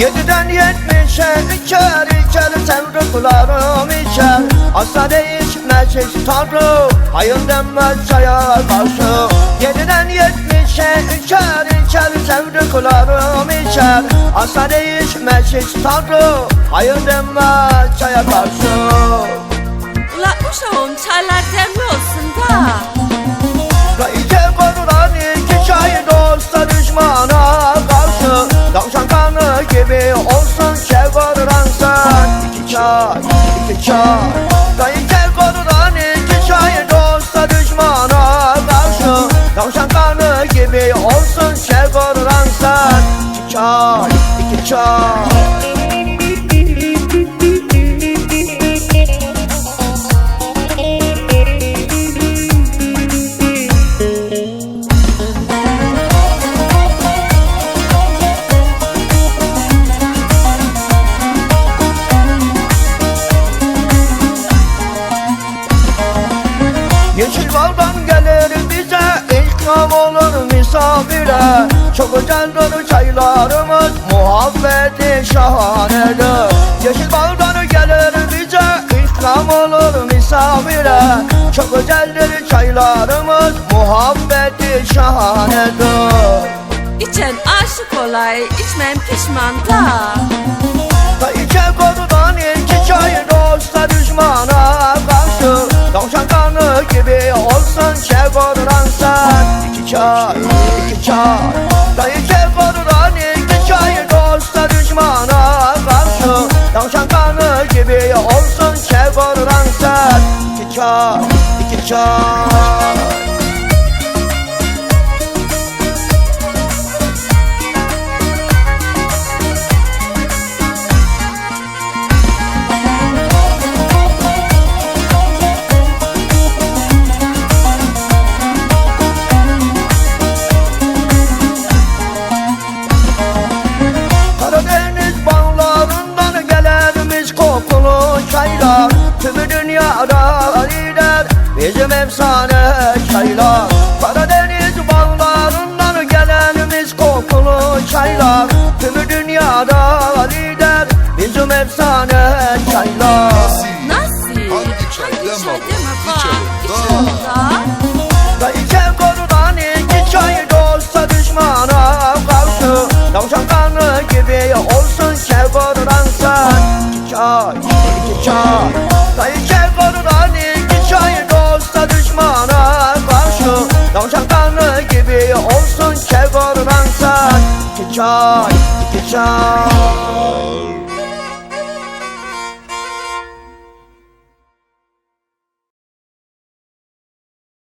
Yediden yetmişe içer içer sevdiklerim içer. Asla değişmez hiç tanrı Hayır denmez çaya karşı Yediden yetmişe içer içer sevdiklerim içer. Asla değişmez hiç tanrı Hayır denmez çaya karşı Ula uşağım çaylar demli olsun da. Gayce konulan iki çay dosta düşmana karşı. Tavşan kanı gibi olsun sen. İki çay, iki çay Çay, iki çay Yeşil baldan gelir bize ikram olur misafire Çok güzeldir çaylarımız muhabbeti şahanedir. Yeşil baldan gelir bize ikram olur misafire. Çok güzeldir çaylarımız muhabbeti şahanedir. İçen aşık olay, içmem pişman da. Da içe konudan iki çay dosta düşmana karşı. Tavşan kanı gibi olsun sen İki çay, iki çay. Da içe konudan iki çay dosta düşmana karşı. Tavşan kanı gibi olsun sen İki çay, iki çay dünyada lider bizim efsane çaylar Karadeniz bağlarından gelen mis kokulu çaylar. Tümü dünyada lider bizim efsane çaylar Nasıl? Hangi çay deme çay bu, içelim da. İki çay dosta düşmana karşı. Tavşan kanı gibi olsun çeviren sen. İki çay, iki çay olsun çeviren sen İki çay, iki çay